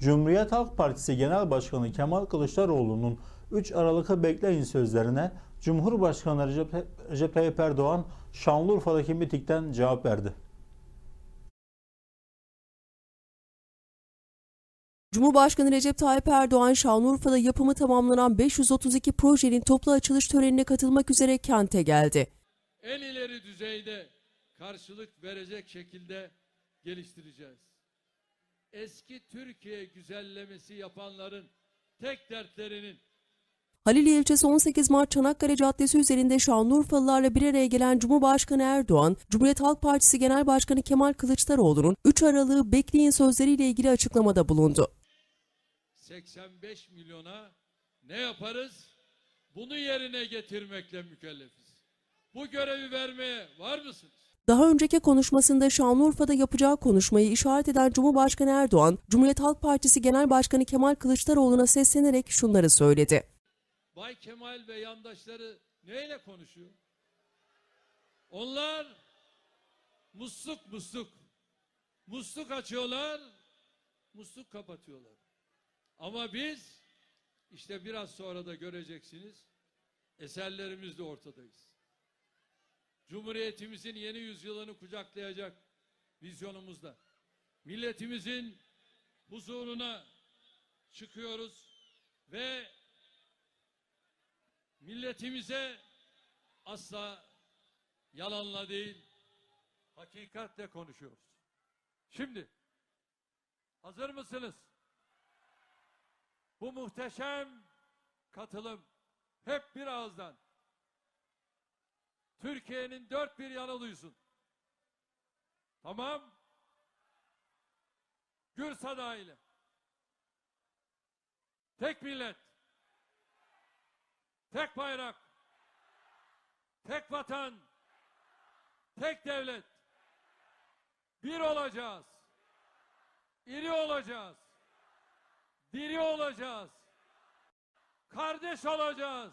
Cumhuriyet Halk Partisi Genel Başkanı Kemal Kılıçdaroğlu'nun 3 Aralık'ı bekleyin sözlerine Cumhurbaşkanı Recep, Recep Tayyip Erdoğan Şanlıurfa'daki mitikten cevap verdi. Cumhurbaşkanı Recep Tayyip Erdoğan Şanlıurfa'da yapımı tamamlanan 532 projenin toplu açılış törenine katılmak üzere kente geldi. en ileri düzeyde karşılık verecek şekilde geliştireceğiz. Eski Türkiye güzellemesi yapanların tek dertlerinin Haliliye ilçesi 18 Mart Çanakkale Caddesi üzerinde Şanlıurfalılarla bir araya gelen Cumhurbaşkanı Erdoğan, Cumhuriyet Halk Partisi Genel Başkanı Kemal Kılıçdaroğlu'nun 3 Aralık'ı bekleyin sözleriyle ilgili açıklamada bulundu. 85 milyona ne yaparız? Bunu yerine getirmekle mükellefiz. Bu görevi vermeye var mısınız? Daha önceki konuşmasında Şanlıurfa'da yapacağı konuşmayı işaret eden Cumhurbaşkanı Erdoğan, Cumhuriyet Halk Partisi Genel Başkanı Kemal Kılıçdaroğlu'na seslenerek şunları söyledi. Bay Kemal ve yandaşları neyle konuşuyor? Onlar musluk musluk. Musluk açıyorlar, musluk kapatıyorlar. Ama biz işte biraz sonra da göreceksiniz eserlerimizle ortadayız. Cumhuriyetimizin yeni yüzyılını kucaklayacak vizyonumuzda. Milletimizin huzuruna çıkıyoruz ve milletimize asla yalanla değil, hakikatle konuşuyoruz. Şimdi hazır mısınız? Bu muhteşem katılım hep bir ağızdan. Türkiye'nin dört bir yanı duysun. Tamam. Gür sadayla. Tek millet. Tek bayrak. Tek vatan. Tek devlet. Bir olacağız. İri olacağız. Diri olacağız. Kardeş olacağız.